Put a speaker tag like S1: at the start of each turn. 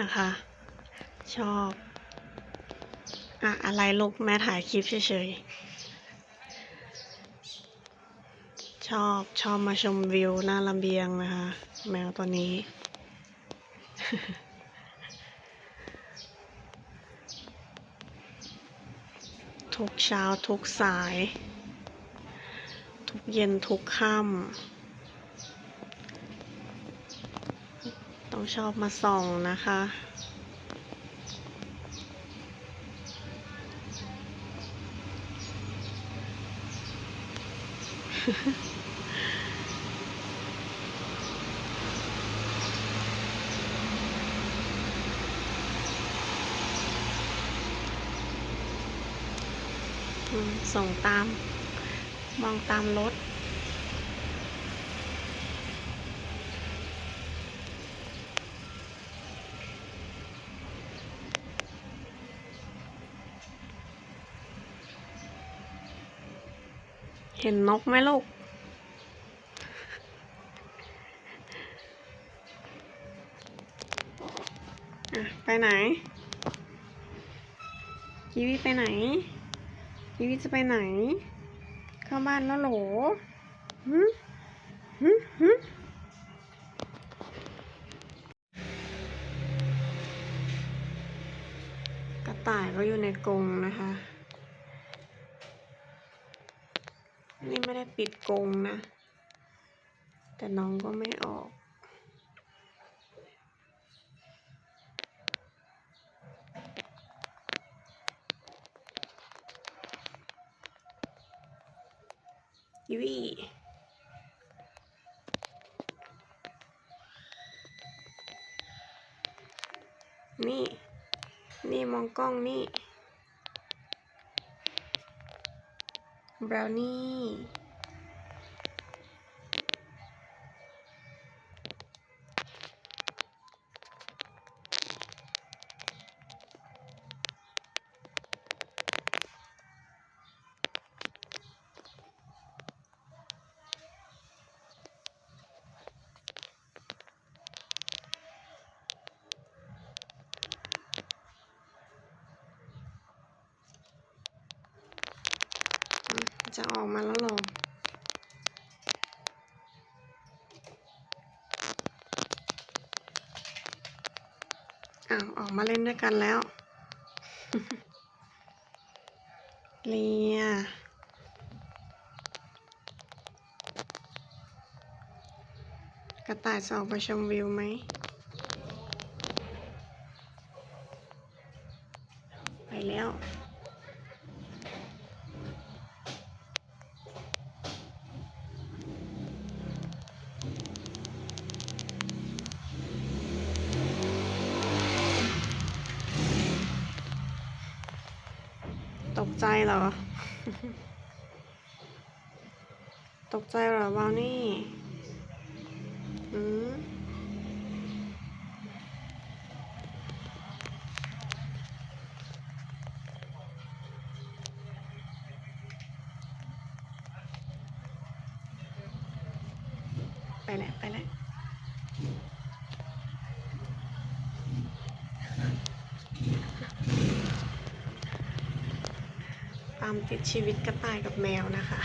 S1: นะคะ ชอบอะอะไรลูกแม่ถ่ายคลิปเฉยๆ ชอบชอบมาชมวิวหน้าระเบียงนะคะ แมวตัวนี้ ทุกเช้าทุกสาย ทุกเย็นทุกค่ำ ต้องชอบมาส่องนะคะ ส่งตาม มองตามรถ เห็นนกไหมลูก ไปไหนกีวีไปไหนยีวิจะไปไหน เข้าบ้านแล้วหรอหืมหืมหืมกระต่ายก็อยู่ในกรงนะคะ นี่ไม่ได้ปิดกรงนะ แต่น้องก็ไม่ออกยูวี่นี่ นี่มองกล้องนี่ บราวนี่ จะออกมาแล้วหรออ้าวออกมาเล่นด้วยกันแล้ว เลียกระต่ายจะออกไปชมวิวไหม ไปแล้ว กใจเหรอ ตกใจเหรอบาวนี่อืมไปแล้วไปแล้ว ตามติดชีวิตกระต่ายกับแมวนะคะ